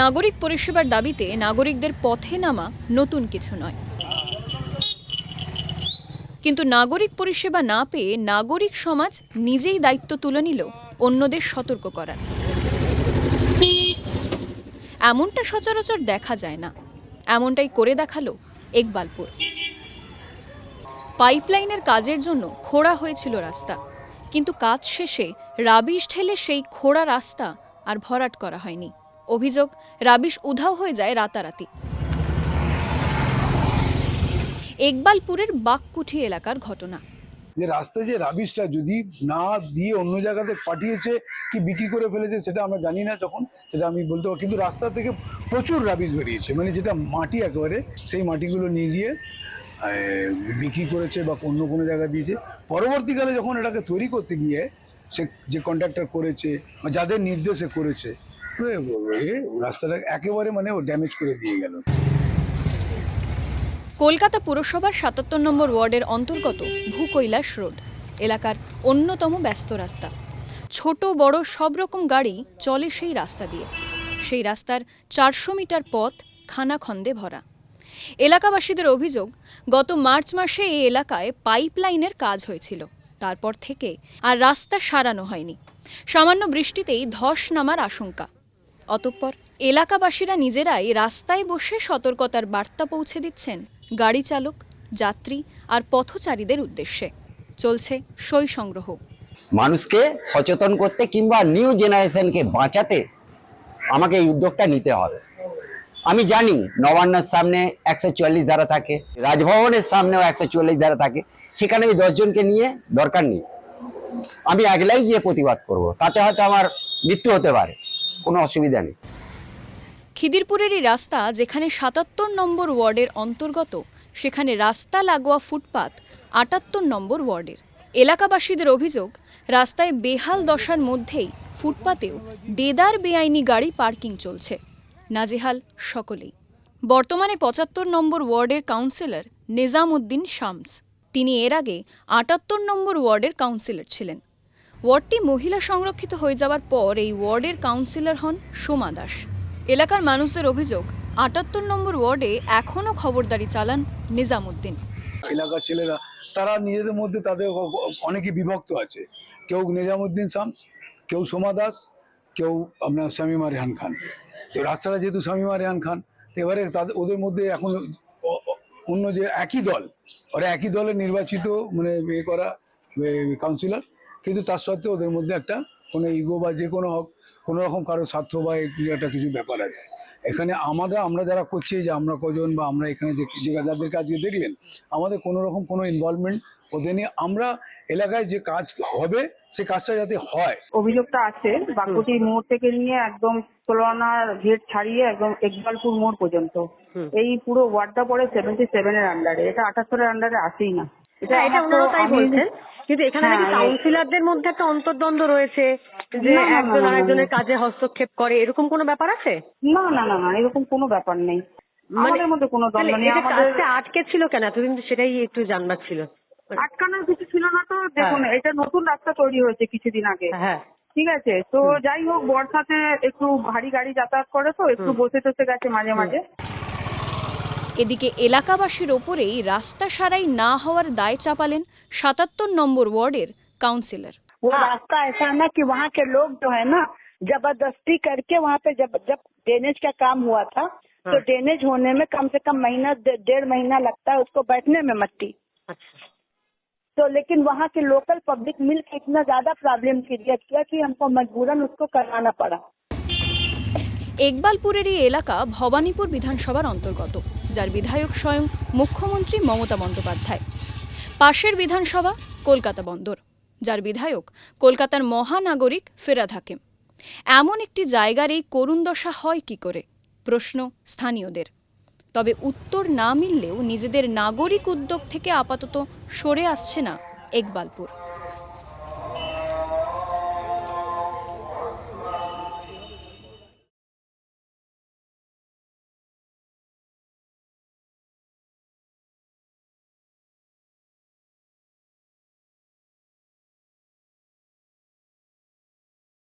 নাগরিক পরিষেবার দাবিতে নাগরিকদের পথে নামা নতুন কিছু নয়। কিন্তু নাগরিক পরিষেবা না পেয়ে নাগরিক সমাজ নিজেই দায়িত্ব তুলে নিল অন্যদের সতর্ক করার। এমনটা সচরাচর দেখা যায় না। এমনটাই করে দেখাল একবালপুর পাইপলাইনের কাজের জন্য খোঁড়া হয়েছিল রাস্তা। কিন্তু কাজ শেষে রাবিশ ঠেলে সেই খোঁড়া রাস্তা আর ভরাট করা হয়নি। অভিযোগ, রাবিশ উধাও হয়ে যায় রাতারাতি। একবালপুরের বাককুঠি এলাকার ঘটনা। যে রাস্তায় যে রাবিশটা যদি না দিয়ে অন্য জায়গাতে পাঠিয়েছে কি বিক্রি করে ফেলেছে সেটা আমরা জানি না তখন, সেটা আমি বলতে পারব কিন্তু রাস্তা থেকে প্রচুর রাবিশ বেরিয়েছে। মানে যেটা মাটি একেবারে, সেই মাটিগুলো নিয়ে গিয়ে বিক্রি করেছে বা অন্য কোনো জায়গা দিয়েছে। পরবর্তীকালে যখন এটাকে তৈরি করতে গিয়ে সে যে কন্ট্রাক্টর করেছে বা যাদের নির্দেশে করেছে রাস্তাটা একেবারে মানে ও ড্যামেজ করে দিয়ে গেল। কলকাতা পুরসভার সাতাত্তর নম্বর ওয়ার্ডের অন্তর্গত ভূকৈলাস রোড, এলাকার অন্যতম ব্যস্ত রাস্তা। ছোট, বড় সব রকম গাড়ি চলে সেই রাস্তা দিয়ে। সেই রাস্তার চারশো মিটার পথ খানাখন্দে ভরা। এলাকাবাসীদের অভিযোগ, গত মার্চ মাসে এই এলাকায় পাইপলাইনের কাজ হয়েছিল। তারপর থেকে আর রাস্তা সারানো হয়নি। সামান্য বৃষ্টিতেই ধস নামার আশঙ্কা। অতঃপর এলাকাবাসীরা নিজেরাই রাস্তায় বসে সতর্কতার বার্তা পৌঁছে দিচ্ছেন গাড়ি চালক, যাত্রী আর পথচারীদের উদ্দেশ্যে। চলছে সই সংগ্রহ। মানুষকে সচেতন করতে কিংবা নিউ জেনারেশনকে বাঁচাতে আমাকে এই উদ্যোগটা নিতে হবে। আমি জানি নবান্নের সামনে একশো চুয়াল্লিশ ধারা থাকে, রাজভবনের সামনেও একশো চুয়াল্লিশ ধারা থাকে, সেখানে ওই দশজনকে নিয়ে দরকার নেই। আমি একলাই গিয়ে প্রতিবাদ করব, তাতে হয়তো আমার মৃত্যু হতে পারে। কোনো অসুবিধা নেই। খিদিরপুরের এই রাস্তা যেখানে সাতাত্তর নম্বর ওয়ার্ডের অন্তর্গত, সেখানে রাস্তা লাগোয়া ফুটপাত আটাত্তর নম্বর ওয়ার্ডের। এলাকাবাসীদের অভিযোগ, রাস্তায় বেহাল দশার মধ্যেই ফুটপাতেও দেদার বেআইনি গাড়ি পার্কিং চলছে। নাজেহাল সকলেই। বর্তমানে পঁচাত্তর নম্বর ওয়ার্ডের কাউন্সিলর নিজাম উদ্দিন শামস। তিনি এর আগে আটাত্তর নম্বর ওয়ার্ডের কাউন্সিলর ছিলেন। ওয়ার্ডটি মহিলা সংরক্ষিত হয়ে যাওয়ার পর এই ওয়ার্ডের কাউন্সিলর হন সোমা দাস। এলাকার মানুষদের অভিযোগ, আটাত্তর নম্বর ওয়ার্ডে এখনও খবরদারি চালান নিজামুদ্দিন। এলাকার ছেলেরা, তারা নিজেদের মধ্যে তাদের অনেকে বিভক্ত আছে। কেউ নিজামুদ্দিন শামস কেউ সোমা দাস, কেউ আপনার শামিমা রেহান খান। তো রাস্তাটা যেহেতু শামিমা রেহান খান এবারে তাদের, ওদের মধ্যে এখন অন্য যে একই দল, ওরা একই দলের নির্বাচিত মানে এ করা কাউন্সিলর। কিন্তু তার সত্ত্বেও ওদের মধ্যে একটা কোনো ইগো বা যে কোনো হোক কোনো রকম কারও স্বার্থ বা একটা কিছু ব্যাপার আছে। এখানে আমরা আমরা যারা করছি যে আমরা কজন বা আমরা এখানে যে যাদের কাজকে দেখলেন আমাদের কোনো রকম কোনো ইনভলভমেন্ট ওদের নিয়ে আমরা এলাকায় যে কাজ হবে সে কাজটা যাতে হয়। অভিযোগটা আছে বাকুটি মোড় থেকে নিয়ে একদম সোলানার গেট ছাড়িয়ে একদম একবালপুর মোড় পর্যন্ত। এই পুরো ওয়ার্ডটা পড়ে সেভেন্টি সেভেনের আন্ডারে এটা আটাত্তরের আন্ডারে আসেই না। হ্যাঁ, এটা ওনারা তাই বলছেন। কিন্তু এখানে নাকি হ্যাঁ, কাউন্সিলরদের মধ্যে একটা অন্তর্দ্বন্দ্ব রয়েছে যে একজন। আরেকজনের কাজে হস্তক্ষেপ করে এরকম কোনো ব্যাপার আছে? না না না না এরকম কোনো ব্যাপার নেই। আমাদের মধ্যে কোনো দ্বন্দ্ব নেই আমাদের আটকে ছিল কেন? এতদিন তো সেটাই একটু জানবার ছিল। আটকানোর কিছু ছিল না তো দেখুন এটা নতুন রাস্তা তৈরি হয়েছে কিছুদিন আগে। হ্যাঁ। ঠিক আছে? তো যাই হোক বর্ষাতে একটু ভারী গাড়ি যাতায়াত করে তো একটু বসে টসে গেছে মাঝে মাঝে। এদিকে এলাকাবাসীর ওপরেই রাস্তা সারাই না হওয়ার দায় চাপালেন সাতাত্তর নম্বর ওয়ার্ডের কাউন্সিলর वो रास्ता ऐसा है ना कि वहाँ के लोग जो है ना जबरदस्ती करके वहाँ पे जब जब ड्रेनेज का काम हुआ था तो ड्रेनेज होने में कम से कम महीना डे- डेढ़ महीना लगता है उसको बैठने में मट्टी আচ্ছা तो लेकिन वहाँ के लोकल पब्लिक मिल के इतना ज्यादा प्रॉब्लम क्रिएट किया कि हमको मजबूरन उसको करवाना पड़ा একবালপুরের এই এলাকা ভবানীপুর বিধানসভার অন্তর্গত যার বিধায়ক স্বয়ং মুখ্যমন্ত্রী মমতা বন্দ্যোপাধ্যায়। পাশের বিধানসভা কলকাতা বন্দর, যার বিধায়ক কলকাতার মহানাগরিক ফেরাদ হাকিম। এমন একটি জায়গার এই করুণ দশা হয় কি করে? প্রশ্ন স্থানীয়দের। তবে উত্তর না মিললেও নিজেদের নাগরিক উদ্যোগ থেকে আপাতত সরে আসছে না একবালপুর